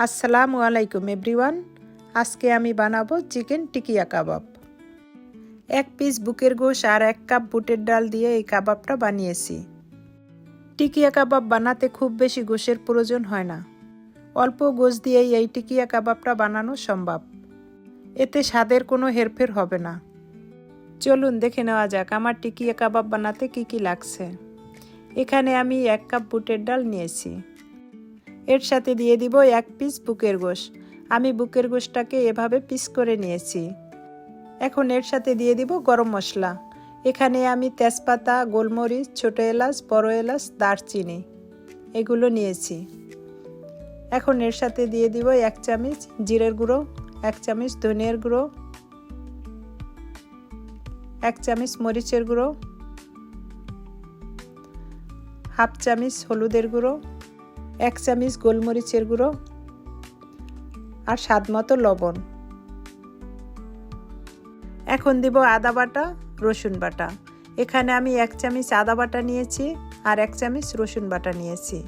আসসালামু আলাইকুম, এভরিওয়ান। আজকে আমি বানাবো চিকেন টিকিয়া কাবাব। এক পিস বুকের গোশ আর এক কাপ বুটের ডাল দিয়ে এই কাবাবটা বানিয়েছি। টিকিয়া কাবাব বানাতে খুব বেশি গোশের প্রয়োজন হয় না। অল্প গোশ দিয়েই এই টিকিয়া কাবাবটা বানানো সম্ভব। এতে স্বাদের কোনো হেরফের হবে না। চলুন দেখে নেওয়া যাক আমার টিকিয়া কাবাব বানাতে কি কি লাগছে। এখানে আমি এক কাপ বুটের ডাল নিয়েছি। এর সাথে দিয়ে দিব এক পিস বুকের গোশ। আমি বুকের গোশটাকে এভাবে পিস করে নিয়েছি। এখন এর সাথে দিয়ে দিব গরম মশলা। এখানে আমি তেজপাতা, গোলমরিচ, ছোটো এলাচ, বড় এলাচ, দারচিনি এগুলো নিয়েছি। এখন এর সাথে দিয়ে দিব এক চামচ জিরের গুঁড়ো, এক চামচ ধনিয়ার গুঁড়ো, এক চামচ মরিচের গুঁড়ো, হাফ চামচ হলুদের গুঁড়ো এক চামচ গোলমরিচের গুঁড়ো আর স্বাদ মতো লবণ। এখন দিব আদা বাটা, রসুন বাটা। এখানে আমি এক চামচ আদা বাটা নিয়েছি আর এক চামচ রসুন বাটা নিয়েছি।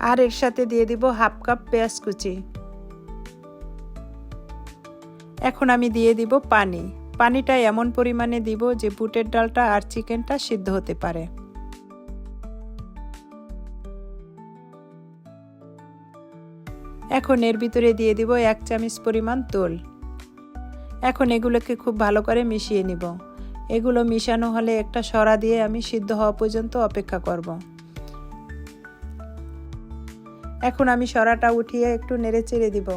আর এর সাথে দিয়ে দিব হাফ কাপ পেঁয়াজ কুচি। এখন আমি দিয়ে দিব পানি। পানিটা এমন পরিমাণে দিব যে বুটের ডালটা আর চিকেনটা সিদ্ধ হতে পারে। এখন এর ভিতরে দিয়ে দিব এক চামচ পরিমাণ তোল এখন এগুলোকে খুব ভালো করে মিশিয়ে নিব। এগুলো মিশানো হলে একটা সরা দিয়ে আমি সিদ্ধ হওয়া পর্যন্ত অপেক্ষা করব। এখন আমি সরাটা উঠিয়ে একটু নেড়ে চেড়ে দিব।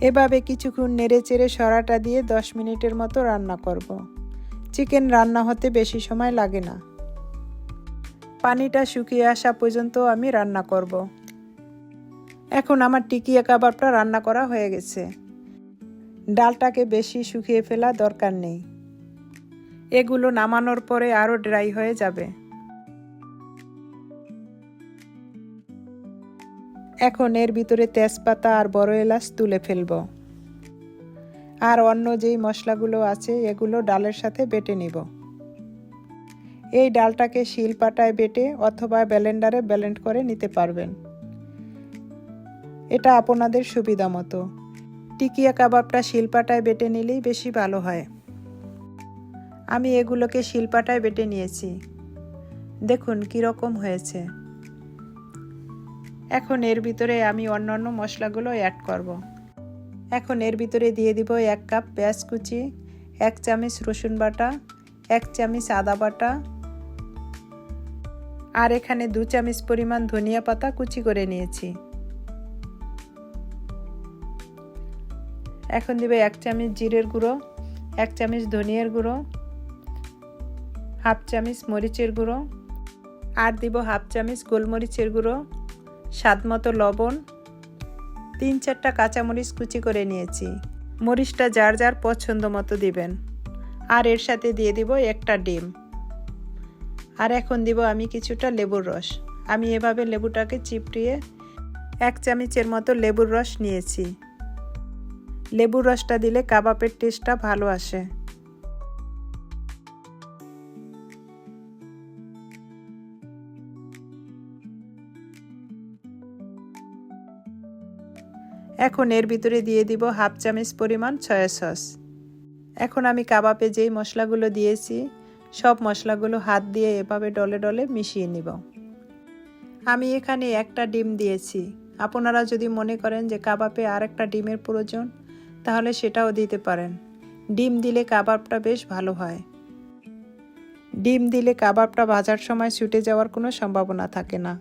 এভাবে কিছুক্ষণ নেড়ে চেড়ে সরাটা দিয়ে দশ মিনিটের মতো রান্না করব। চিকেন রান্না হতে বেশি সময় লাগে না। পানিটা শুকিয়ে আসা পর্যন্ত আমি রান্না করব। এখন আমার টিকিয়া কাবাবটা রান্না করা হয়ে গেছে। ডালটাকে বেশি শুকিয়ে ফেলা দরকার নেই। এগুলো নামানোর পরে আরও ড্রাই হয়ে যাবে। এখন এর ভিতরে তেজপাতা আর বড় এলাচ তুলে ফেলব। আর অন্য যেই মশলাগুলো আছে, এগুলো ডালের সাথে বেটে নিব। এই ডালটাকে শিল পাটায় বেটে অথবা ব্যালেন্ডারে ব্যালেন্ড করে নিতে পারবেন। এটা আপনাদের সুবিধা মতো। টিকিয়া কাবাবটা শিলপাটায় বেটে নিলেই বেশি ভালো হয়। আমি এগুলোকে শিলপাটায় বেটে নিয়েছি। দেখুন কীরকম হয়েছে। এখন এর ভিতরে আমি অন্যান্য মশলাগুলো অ্যাড করব। এখন এর ভিতরে দিয়ে দিব এক কাপ পেঁয়াজ কুচি, এক চামচ রসুন বাটা, এক চামচ আদা বাটা আর এখানে দু চামচ পরিমাণ ধনিয়া পাতা কুচি করে নিয়েছি। এখন দিবে এক চামচ জিরের গুঁড়ো, এক চামচ ধনিয়ার গুঁড়ো, হাফ চামচ মরিচের গুঁড়ো আর দিব হাফ চামচ গোলমরিচের গুঁড়ো স্বাদ মতো লবণ তিন চারটা কাঁচামরিচ কুচি করে নিয়েছি। মরিচটা যার যার পছন্দ মতো দিবেন। আর এর সাথে দিয়ে দিব একটা ডিম। আর এখন দিব আমি কিছুটা লেবুর রস। আমি এভাবে লেবুটাকে চিপটিয়ে এক চামচের মতো লেবুর রস নিয়েছি। লেবুর রসটা দিলে কাবাবের টেস্টটা ভালো আসে। এখন এর ভিতরে দিয়ে দিব হাফ চামচ পরিমাণ সয়া সস। এখন আমি কাবাবে যেই মশলাগুলো দিয়েছি, সব মশলাগুলো হাত দিয়ে এভাবে ডলে ডলে মিশিয়ে নিব। আমি এখানে একটা ডিম দিয়েছি। আপনারা যদি মনে করেন যে কাবাবে আর একটা ডিমের প্রয়োজন, তাহলে সেটাও দিতে পারেন। ডিম দিলে কাবাবটা বেশ ভালো হয়। ডিম দিলে কাবাবটা ভাজার সময় ছুটে যাওয়ার কোনো সম্ভাবনা থাকে না।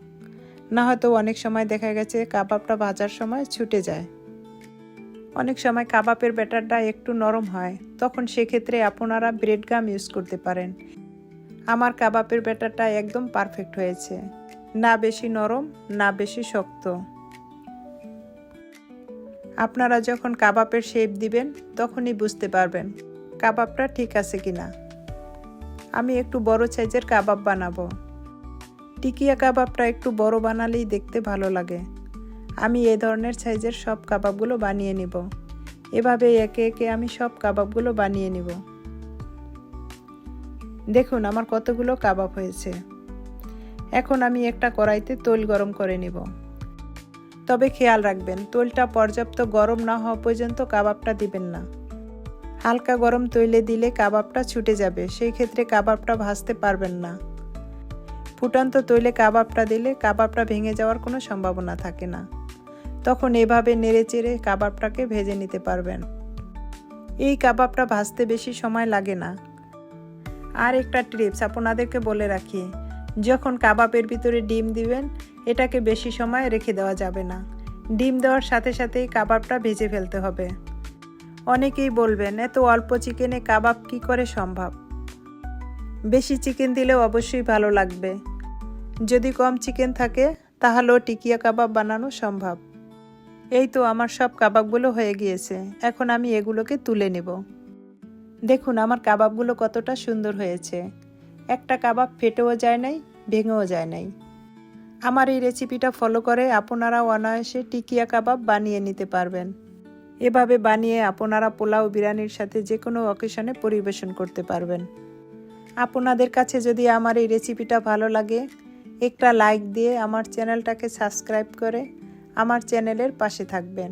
না হয়তো অনেক সময় দেখা গেছে কাবাবটা ভাজার সময় ছুটে যায়। অনেক সময় কাবাবের ব্যাটারটা একটু নরম হয়, তখন সেক্ষেত্রে আপনারা ব্রেড গাম ইউজ করতে পারেন। আমার কাবাবের ব্যাটারটা একদম পারফেক্ট হয়েছে। না বেশি নরম, না বেশি শক্ত। আপনারা যখন কাবাবের শেপ দিবেন, তখনই বুঝতে পারবেন কাবাবটা ঠিক আছে কিনা। আমি একটু বড় সাইজের কাবাব বানাবো। টিকিয়া কাবাবটা একটু বড় বানালেই দেখতে ভালো লাগে। আমি এ ধরনের সাইজের সব কাবাবগুলো বানিয়ে নিব। এভাবে একে একে আমি সব কাবাবগুলো বানিয়ে নিব। দেখুন, আমার কতগুলো কাবাব হয়েছে। এখন আমি একটা কড়াইতে তৈল গরম করে নিব। তবে খেয়াল রাখবেন, তৈলটা পর্যাপ্ত গরম না হওয়া পর্যন্ত কাবাবটা দিবেন না। হালকা গরম তৈলে দিলে কাবাবটা ছুটে যাবে, সেই ক্ষেত্রে কাবাবটা ভাজতে পারবেন না। ফুটান্ত তৈলে কাবাবটা দিলে কাবাবটা ভেঙে যাওয়ার কোনো সম্ভাবনা থাকে না। তখন এভাবে নেড়ে চেড়ে কাবাবটাকে ভেজে নিতে পারবেন। এই কাবাবটা ভাজতে বেশি সময় লাগে না। আর একটা টিপস আপনাদেরকে বলে রাখি, যখন কাবাবের ভিতরে ডিম দিবেন, এটাকে বেশি সময় রেখে দেওয়া যাবে না। ডিম দেওয়ার সাথে সাথেই কাবাবটা ভেজে ফেলতে হবে। অনেকেই বলবেন, এত অল্প চিকেনে কাবাব কি করে সম্ভব? বেশি চিকেন দিলেও অবশ্যই ভালো লাগবে। যদি কম চিকেন থাকে, তাহলেও টিকিয়া কাবাব বানানো সম্ভব। এই তো আমার সব কাবাবগুলো হয়ে গিয়েছে, এখন আমি এগুলোকে তুলে নেব। দেখুন, আমার কাবাবগুলো কতটা সুন্দর হয়েছে। একটা কাবাব ফেটেও যায় নাই, ভেঙেও যায় নাই। আমার এই রেসিপিটা ফলো করে আপনারা অনায়াসে টিকিয়া কাবাব বানিয়ে নিতে পারবেন। এভাবে বানিয়ে আপনারা পোলাও, বিরিয়ানির সাথে যে কোনো অকেশনে পরিবেশন করতে পারবেন। আপনাদের কাছে যদি আমার এই রেসিপিটা ভালো লাগে একটা লাইক দিয়ে আমার চ্যানেলটাকে সাবস্ক্রাইব করে আমার চ্যানেলের পাশে থাকবেন।